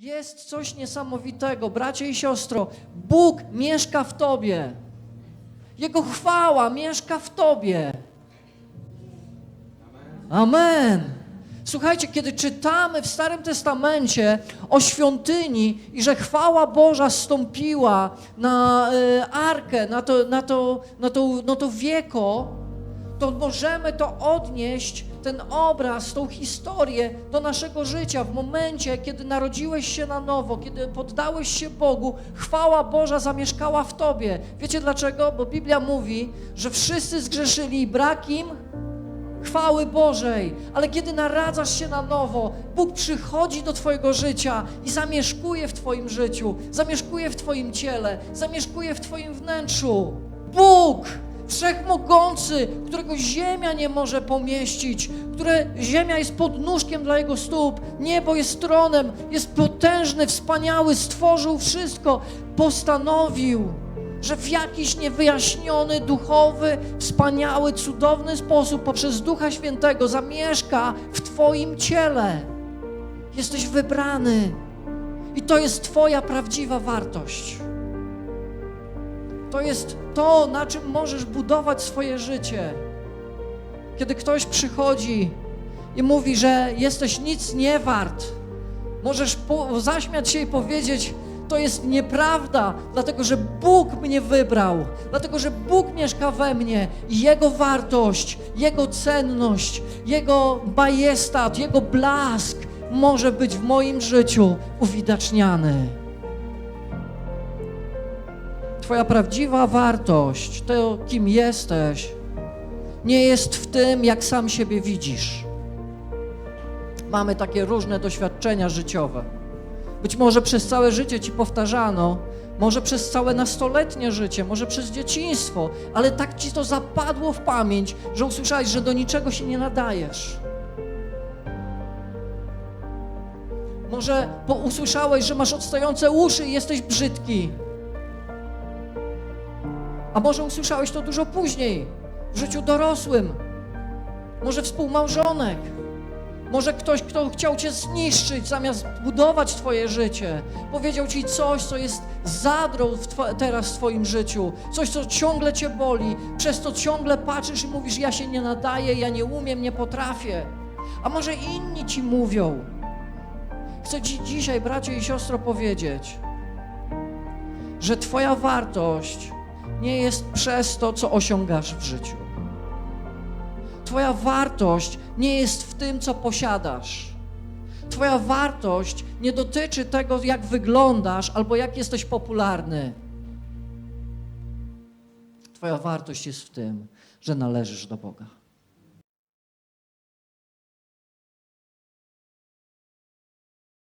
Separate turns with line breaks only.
Jest coś niesamowitego, bracie i siostro. Bóg mieszka w tobie. Jego chwała mieszka w tobie. Amen. Słuchajcie, kiedy czytamy w Starym Testamencie o świątyni i że chwała Boża stąpiła na e, arkę, na to, na, to, na, to, na to wieko, to możemy to odnieść, ten obraz, tą historię do naszego życia. W momencie, kiedy narodziłeś się na nowo, kiedy poddałeś się Bogu, chwała Boża zamieszkała w tobie. Wiecie dlaczego? Bo Biblia mówi, że wszyscy zgrzeszyli i brak im chwały Bożej, ale kiedy naradzasz się na nowo, Bóg przychodzi do Twojego życia i zamieszkuje w Twoim życiu, zamieszkuje w Twoim ciele, zamieszkuje w Twoim wnętrzu. Bóg, wszechmogący, którego ziemia nie może pomieścić, które ziemia jest podnóżkiem dla Jego stóp, niebo jest tronem, jest potężny, wspaniały, stworzył wszystko, postanowił że w jakiś niewyjaśniony, duchowy, wspaniały, cudowny sposób poprzez Ducha Świętego zamieszka w Twoim ciele. Jesteś wybrany i to jest Twoja prawdziwa wartość. To jest to, na czym możesz budować swoje życie. Kiedy ktoś przychodzi i mówi, że jesteś nic nie wart, możesz zaśmiać się i powiedzieć, to jest nieprawda, dlatego że Bóg mnie wybrał, dlatego że Bóg mieszka we mnie i Jego wartość, Jego cenność, Jego majestat, Jego blask może być w moim życiu uwidaczniany. Twoja prawdziwa wartość, to kim jesteś, nie jest w tym, jak sam siebie widzisz. Mamy takie różne doświadczenia życiowe. Być może przez całe życie ci powtarzano, może przez całe nastoletnie życie, może przez dzieciństwo, ale tak ci to zapadło w pamięć, że usłyszałeś, że do niczego się nie nadajesz. Może usłyszałeś, że masz odstające uszy i jesteś brzydki. A może usłyszałeś to dużo później, w życiu dorosłym. Może współmałżonek. Może ktoś, kto chciał cię zniszczyć, zamiast budować twoje życie, powiedział ci coś, co jest zadrą w teraz w twoim życiu, coś, co ciągle cię boli, przez to ciągle patrzysz i mówisz, ja się nie nadaję, ja nie umiem, nie potrafię. A może inni ci mówią. Chcę ci dzisiaj, bracie i siostro, powiedzieć, że twoja wartość nie jest przez to, co osiągasz w życiu. Twoja wartość nie jest w tym, co posiadasz. Twoja wartość nie dotyczy tego, jak wyglądasz albo jak jesteś popularny. Twoja wartość jest w tym, że należysz do Boga.